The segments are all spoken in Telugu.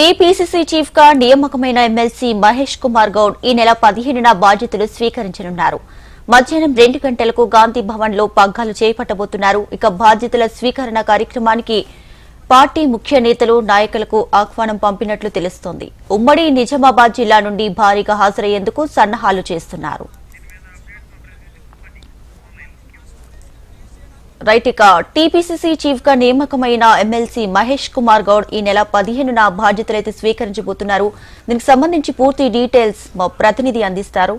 టీపీసీసీ చీఫ్గా నియామకమైన ఎమ్మెల్సీ మహేష్ కుమార్ గౌడ్ ఈ నెల పదిహేనున బాధ్యతలు స్వీకరించనున్నారు. మధ్యాహ్నం రెండు గంటలకు గాంధీ భవన్లో పగ్గాలు చేపట్టబోతున్నారు. ఇక బాధ్యతల స్వీకరణ కార్యక్రమానికి పార్టీ ముఖ్య నేతలు నాయకులకు ఆహ్వానం పంపినట్లు తెలుస్తోంది. ఉమ్మడి నిజామాబాద్ జిల్లా నుండి భారీగా హాజరయ్యేందుకు సన్నాహాలు చేస్తున్నారు. రైట్ ఇక టీపీసీసీ చీఫ్గా నియామకమైన ఎమ్మెల్సీ మహేష్ కుమార్ గౌడ్ ఈ నెల పదిహేనున బాధ్యతలైతే స్వీకరించబోతున్నారు. దీనికి సంబంధించి పూర్తి డీటెయిల్స్ మా ప్రతినిధి అందిస్తారు.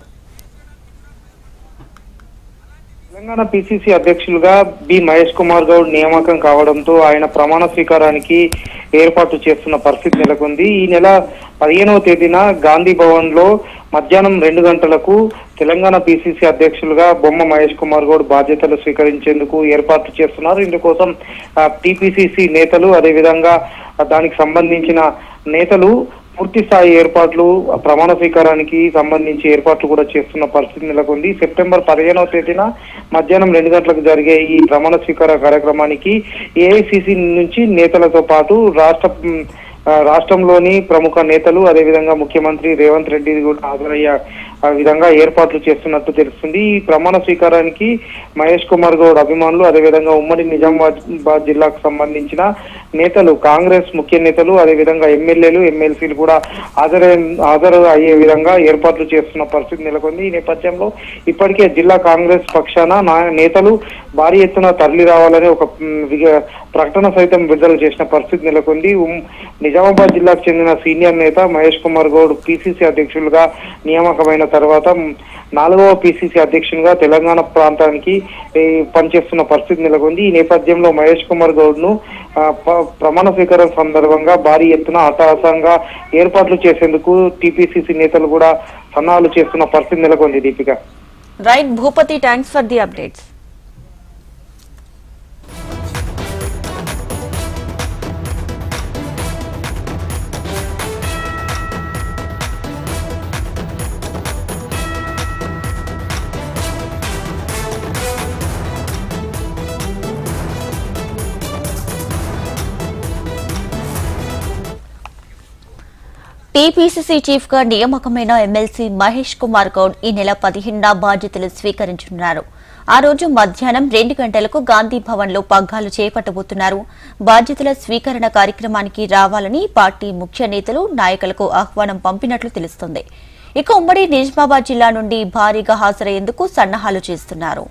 తెలంగాణ పిసిసి అధ్యక్షులుగా బి మహేష్ కుమార్ గౌడ్ నియామకం కావడంతో ఆయన ప్రమాణ స్వీకారానికి ఏర్పాటు చేస్తున్న పరిస్థితి నెలకొంది. ఈ నెల పదిహేనవ తేదీన గాంధీ భవన్లో మధ్యాహ్నం రెండు గంటలకు తెలంగాణ పిసిసి అధ్యక్షులుగా బొమ్మ మహేష్ కుమార్ గౌడ్ బాధ్యతలు స్వీకరించేందుకు ఏర్పాట్లు చేస్తున్నారు. ఇందుకోసం టిపిసిసి నేతలు అదేవిధంగా దానికి సంబంధించిన నేతలు పూర్తి స్థాయి ఏర్పాట్లు ప్రమాణ స్వీకారానికి సంబంధించి ఏర్పాట్లు కూడా చేస్తున్న పరిస్థితి నెలకొంది. సెప్టెంబర్ పదిహేనవ తేదీన మధ్యాహ్నం రెండు గంటలకు జరిగే ఈ ప్రమాణ స్వీకార కార్యక్రమానికి ఏఐసిసి నుంచి నేతలతో పాటు రాష్ట్ర రాష్ట్రంలోని ప్రముఖ నేతలు అదేవిధంగా ముఖ్యమంత్రి రేవంత్ రెడ్డి కూడా హాజరయ్యే ఆ విధంగా ఏర్పాట్లు చేస్తున్నట్టు తెలుస్తుంది. ఈ ప్రమాణ స్వీకారానికి మహేష్ కుమార్ గౌడ్ అభిమానులు అదేవిధంగా ఉమ్మడి నిజామాబాద్ జిల్లాకు సంబంధించిన నేతలు కాంగ్రెస్ ముఖ్య నేతలు అదేవిధంగా ఎమ్మెల్యేలు ఎమ్మెల్సీలు కూడా హాజరై హాజరు అయ్యే విధంగా ఏర్పాట్లు చేస్తున్న పరిస్థితి నెలకొంది. ఈ నేపథ్యంలో ఇప్పటికే జిల్లా కాంగ్రెస్ పక్షాన నా- నేతలు భారీ ఎత్తున తరలి రావాలని ఒక ప్రకటన సైతం విడుదల చేసిన పరిస్థితి నెలకొంది. నిజామాబాద్ జిల్లాకు చెందిన సీనియర్ నేత మహేష్ కుమార్ గౌడ్ పిసిసి అధ్యక్షులుగా నియామకమైన తర్వాత నాలుగవ పిసిసి అధ్యక్షునిగా తెలంగాణ ప్రాంతానికి పనిచేస్తున్న పరిస్థితి నెలకొంది. ఈ నేపథ్యంలో మహేష్ కుమార్ గౌడ్ను ప్రమాణ స్వీకారం సందర్భంగా భారీ ఎత్తున అట్టహాసంగా ఏర్పాట్లు చేసేందుకు టిపిసిసి నేతలు కూడా సన్నాహాలు చేస్తున్న పరిస్థితి నెలకొంది Deepika. Right Bhupathi thanks for the updates TPCC చీఫ్గా నియామకమైన ఎమ్మెల్సీ మహేష్ కుమార్ గౌడ్ ఈ నెల పదిహేనున బాధ్యతలు స్వీకరించనున్నారు. ఆ రోజు మధ్యాహ్నం రెండు గంటలకు గాంధీ భవన్లో పగ్గాలు చేపట్టబోతున్నారు. బాధ్యతల స్వీకరణ కార్యక్రమానికి రావాలని పార్టీ ముఖ్య నేతలు నాయకులకు ఆహ్వానం పంపినట్లు తెలుస్తోంది. ఇక ఉమ్మడి నిజామాబాద్ జిల్లా నుండి భారీగా హాజరయ్యేందుకు సన్నాహాలు చేస్తున్నారు.